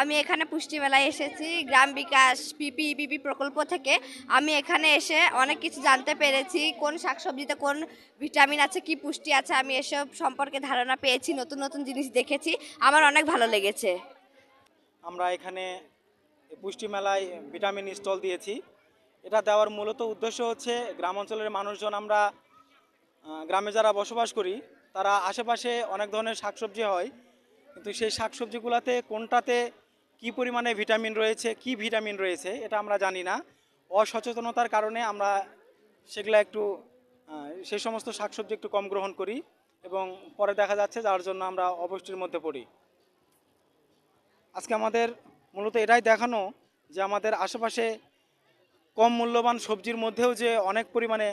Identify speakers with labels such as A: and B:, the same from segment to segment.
A: আমি এখানে পুষ্টি মেলায় এসেছি, গ্রাম বিকাশ, পিপি পিপি প্রকল্প থেকে। আমি এখানে এসে অনেক কিছু জানতে পেরেছি, কোন শাকসবজিতে কোন ভিটামিন আছে, কি পুষ্টি আছে, আমি এসব সম্পর্কে ধারণা পেয়েছি, নতুন নতুন জিনিস দেখেছি। আমার অনেক ভালো লেগেছে।
B: আমরা এখানে পুষ্টি মেলায় ভিটামিন স্টল দিয়েছি। এটা দেওয়ার মূলত উদ্দেশ্য হচ্ছে, গ্রাম অঞ্চলের মানুষজন আমরা গ্রামে যারা বসবাস করি, তারা আশেপাশে অনেক ধরনের শাকসবজি হয়। কিন্তু সেই শাকসবজিগুলোতে কোনটাতে কি পরিমাণে ভিটামিন রয়েছে, কি ভিটামিন রয়েছে, এটা আমরা জানি না। অসচেতনতার কারণে আমরা সেগুলো একটু সেই সমস্ত শাকসবজি একটু কম গ্রহণ করি এবং পরে দেখা যাচ্ছে যার জন্য আমরা অপুষ্টির মধ্যে পড়ি। আজকে আমাদের মূলত এটাই দেখানো যে আমাদের আশেপাশে কম মূল্যবান সবজির মধ্যেও যে অনেক পরিমাণে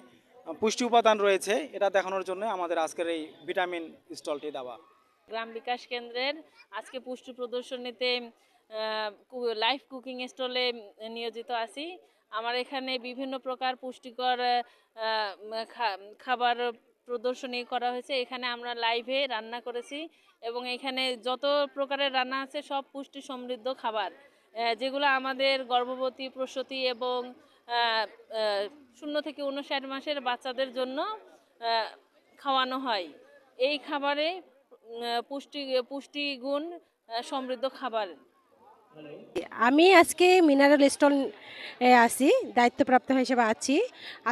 B: পুষ্টি উপাদান রয়েছে, এটা দেখানোর জন্য আমাদের আজকের এই ভিটামিন স্টলটি দেওয়া।
C: গ্রাম বিকাশ কেন্দ্রের আজকে পুষ্টি প্রদর্শনীতে লাইফ কুকিং স্টলে নিয়োজিত আছি। আমার এখানে বিভিন্ন প্রকার পুষ্টিকর খাবার প্রদর্শনী করা হয়েছে। এখানে আমরা লাইভে রান্না করেছি এবং এখানে যত প্রকারের রান্না আছে, সব পুষ্টি সমৃদ্ধ খাবার যেগুলো আমাদের গর্ভবতী, প্রসূতি এবং শূন্য থেকে উনষাট মাসের বাচ্চাদের জন্য খাওয়ানো হয়। এই খাবারে পুষ্টি, পুষ্টিগুণ সমৃদ্ধ খাবার।
D: আমি আজকে মিনারেল স্টোন এ আছি, দায়িত্বপ্রাপ্ত হিসেবে আছি।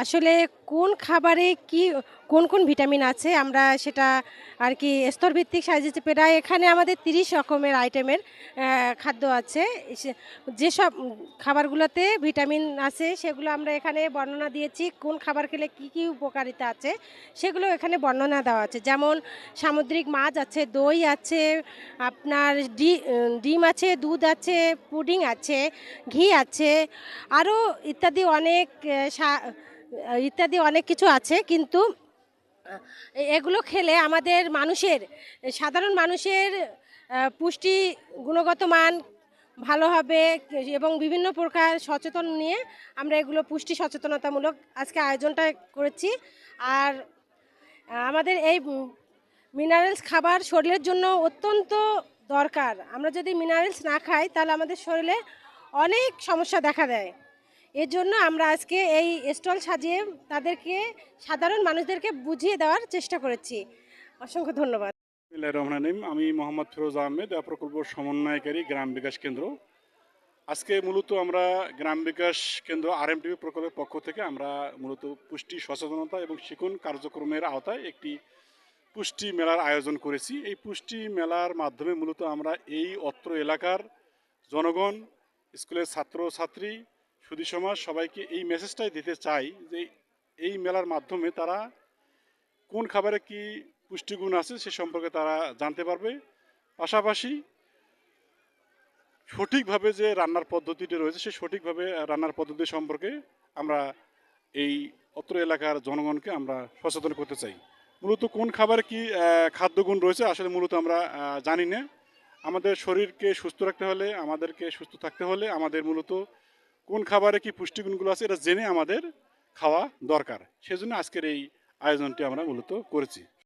D: আসলে কোন খাবারে কি, কোন কোন ভিটামিন আছে আমরা সেটা আর কি স্তরভিত্তিক সাজিয়েছি প্রায় এখানে আমাদের তিরিশ রকমের আইটেমের খাদ্য আছে। যেসব খাবারগুলোতে ভিটামিন আছে সেগুলো আমরা এখানে বর্ণনা দিয়েছি, কোন খাবার খেলে কি কি উপকারিতা আছে সেগুলো এখানে বর্ণনা দেওয়া আছে। যেমন সামুদ্রিক মাছ আছে, দই আছে, আপনার ডিম আছে, দুধ আছে পুডিং আছে, ঘি আছে আরও ইত্যাদি অনেক ইত্যাদি অনেক কিছু আছে, কিন্তু এগুলো খেলে আমাদের মানুষের, সাধারণ মানুষের পুষ্টি গুণগত মান ভালো হবে, এবং বিভিন্ন প্রকার সচেতন নিয়ে আমরা এগুলো পুষ্টি সচেতনতামূলক আজকে আয়োজনটা করেছি। আর, আমাদের এই মিনারেলস খাবার শরীরের জন্য অত্যন্ত দরকার। আমরা যদি মিনারেলস না খাই, তাহলে আমাদের শরীরে অনেক সমস্যা দেখা দেয়। এর জন্য আমরা আজকে এই স্টল সাজিয়ে তাদেরকে, সাধারণ মানুষদেরকে বুঝিয়ে দেওয়ার চেষ্টা করেছি। অসংখ্য ধন্যবাদ।
E: বিসমিল্লাহির রহমানির রহিম। আমি মোহাম্মদ ফিরোজ আহমেদ প্রকল্প সমন্বয়কারী গ্রাম বিকাশ কেন্দ্র। আজকে মূলত আমরা গ্রাম বিকাশ কেন্দ্র আর আরএমটিভি প্রকল্পের পক্ষ থেকে আমরা মূলত পুষ্টি, সচেতনতা এবং শিক্ষণ কার্যক্রমের আওতায় একটি পুষ্টি মেলার আয়োজন করেছি। এই পুষ্টি মেলার মাধ্যমে মূলত আমরা এই অত্র এলাকার জনগণ, স্কুলের ছাত্র ছাত্রী সুদী সমাজ সবাইকে এই মেসেজটাই দিতে চাই যে এই মেলার মাধ্যমে তারা কোন খাবারে কি পুষ্টিগুণ আছে সে সম্পর্কে তারা জানতে পারবে। পাশাপাশি সঠিকভাবে যে রান্নার পদ্ধতিটি রয়েছে, সে সঠিকভাবে রান্নার পদ্ধতি সম্পর্কে আমরা এই অত্র এলাকার জনগণকে আমরা সচেতন করতে চাই। মূলত কোন খাবারে কি খাদ্যগুণ রয়েছে আসলে মূলত আমরা জানি না। আমাদের শরীরকে সুস্থ রাখতে হলে, আমাদেরকে সুস্থ থাকতে হলে আমাদের মূলত কোন খাবারে কি পুষ্টিগুণগুলো আছে এটা জেনে আমাদের খাওয়া দরকার। সেজন্য আজকের এই আয়োজনটি আমরা মূলত করেছি।